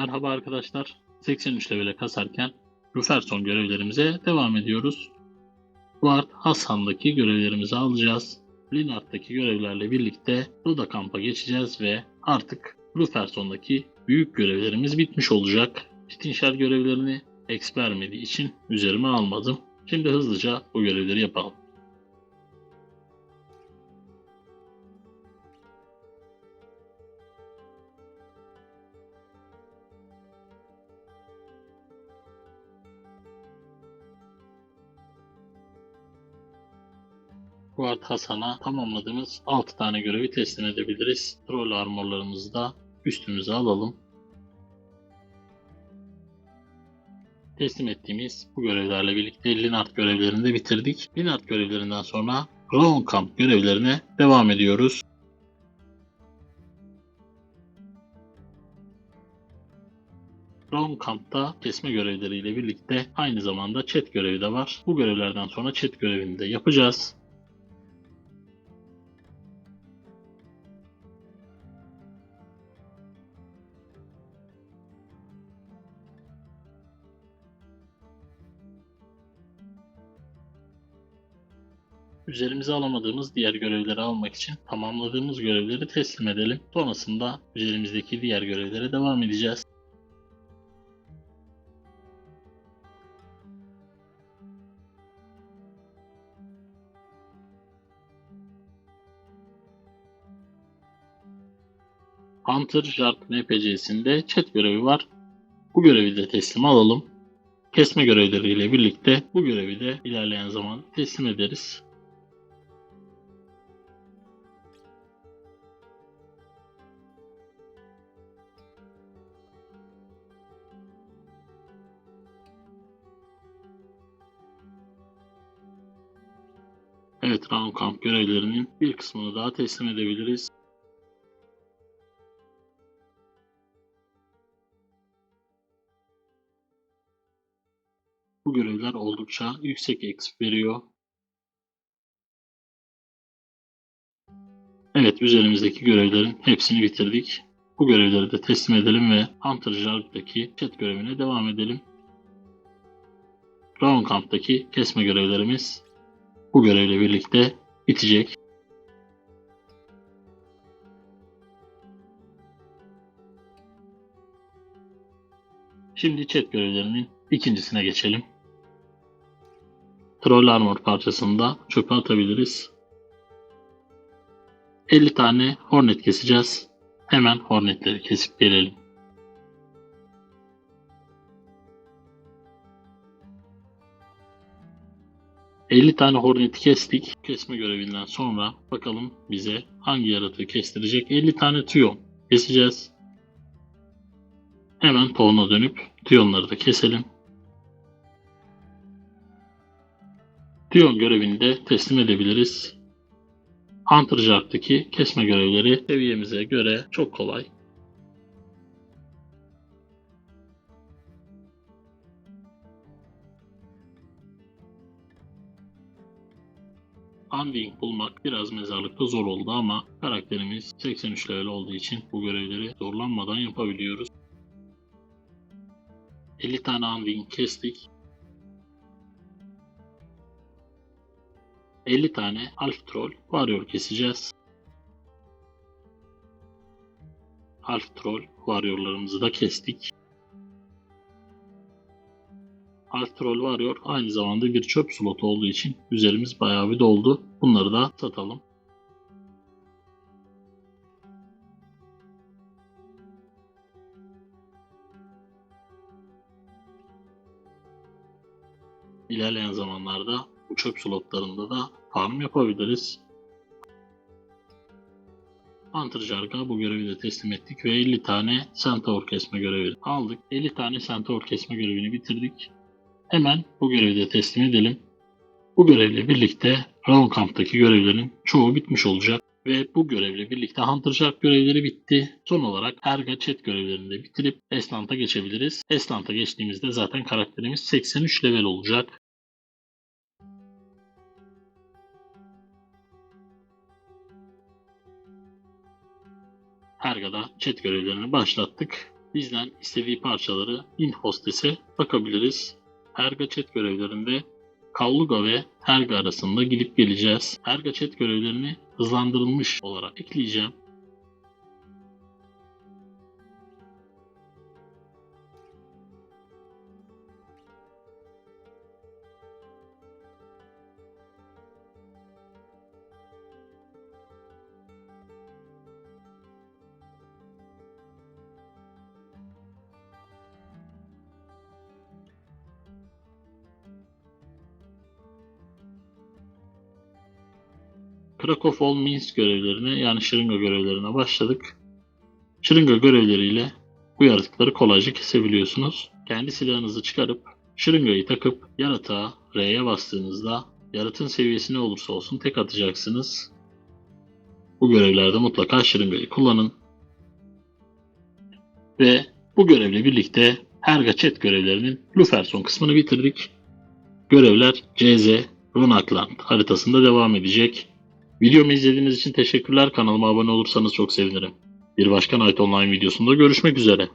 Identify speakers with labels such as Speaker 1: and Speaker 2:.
Speaker 1: Merhaba arkadaşlar. 83 levele kasarken Luferson görevlerimize devam ediyoruz. Guard Hasan'daki görevlerimizi alacağız. Linart'taki görevlerle birlikte Luda kampa geçeceğiz ve artık Luferson'daki büyük görevlerimiz bitmiş olacak. Stinşer görevlerini X vermediği için üzerime almadım. Şimdi hızlıca bu görevleri yapalım. Guard Hasan'a tamamladığımız 6 tane görevi teslim edebiliriz. Troll armorlarımızı da üstümüze alalım. Teslim ettiğimiz bu görevlerle birlikte Linart görevlerini de bitirdik. Linart görevlerinden sonra Round Camp görevlerine devam ediyoruz. Round Camp'ta kesme görevleriyle birlikte aynı zamanda chat görevi de var. Bu görevlerden sonra chat görevini de yapacağız. Üzerimize alamadığımız diğer görevleri almak için tamamladığımız görevleri teslim edelim. Sonrasında üzerimizdeki diğer görevlere devam edeceğiz. Hunter Jark NPC'sinde chat görevi var. Bu görevi de teslim alalım. Kesme görevleriyle birlikte bu görevi de ilerleyen zaman teslim ederiz. Evet, Round Camp görevlerinin bir kısmını daha teslim edebiliriz. Bu görevler oldukça yüksek exp veriyor. Evet, üzerimizdeki görevlerin hepsini bitirdik. Bu görevleri de teslim edelim ve Hunter Jark'taki chat görevine devam edelim. Round Camp'taki kesme görevlerimiz bu görevle birlikte bitecek. Şimdi chat görevlerinin ikincisine geçelim. Troll Armor parçasını da çöpe atabiliriz. 50 tane Hornet keseceğiz. Hemen Hornetleri kesip gelelim. ...50 tane horneti kestik. Kesme görevinden sonra bakalım bize hangi yaratığı kestirecek. 50 tane tüyon keseceğiz. Hemen tohuna dönüp tüyonları da keselim. Tüyon görevini de teslim edebiliriz. Hunter kesme görevleri seviyemize göre çok kolay. Unwing bulmak biraz mezarlıkta zor oldu ama karakterimiz 83 level olduğu için bu görevleri zorlanmadan yapabiliyoruz. 50 tane Unwing kestik. 50 tane Alf Troll Warrior keseceğiz. Alf Troll Warrior'larımızı da kestik. Alf Troll Warrior aynı zamanda bir çöp slotu olduğu için üzerimiz bayağı bir doldu. Bunları da satalım. İlerleyen zamanlarda bu çöp slotlarında da farm yapabiliriz. Hunter Jarg'a bu görevi de teslim ettik ve 50 tane Centaur kesme görevi aldık. 50 tane Centaur kesme görevini bitirdik. Hemen bu görevi de teslim edelim. Bu görevle birlikte Round Camp'taki görevlerin çoğu bitmiş olacak. Ve bu görevle birlikte Hunter Shark görevleri bitti. Son olarak Erga Chat görevlerini de bitirip Eslant'a geçebiliriz. Eslant'a geçtiğimizde zaten karakterimiz 83 level olacak. Erga'da chat görevlerini başlattık. bizden istediği parçaları in hostes'e bakabiliriz. Erga chat görevlerinde Kavluga ve Herga arasında gidip geleceğiz. Erga chat görevlerini hızlandırılmış olarak ekleyeceğim. Krakow Means görevlerine yani şırınga görevlerine başladık. Şırınga görevleriyle bu yaratıkları kolayca kesebiliyorsunuz. Kendi silahınızı çıkarıp şırıngayı takıp yaratığa R'ye bastığınızda yaratığın seviyesi ne olursa olsun tek atacaksınız. Bu görevlerde mutlaka şırıngayı kullanın. Ve bu görevle birlikte Herga Chat görevlerinin Luferson kısmını bitirdik. Görevler CZ Runakland haritasında devam edecek. Videomu izlediğiniz için teşekkürler. Kanalıma abone olursanız çok sevinirim. Bir başka Night Online videosunda görüşmek üzere.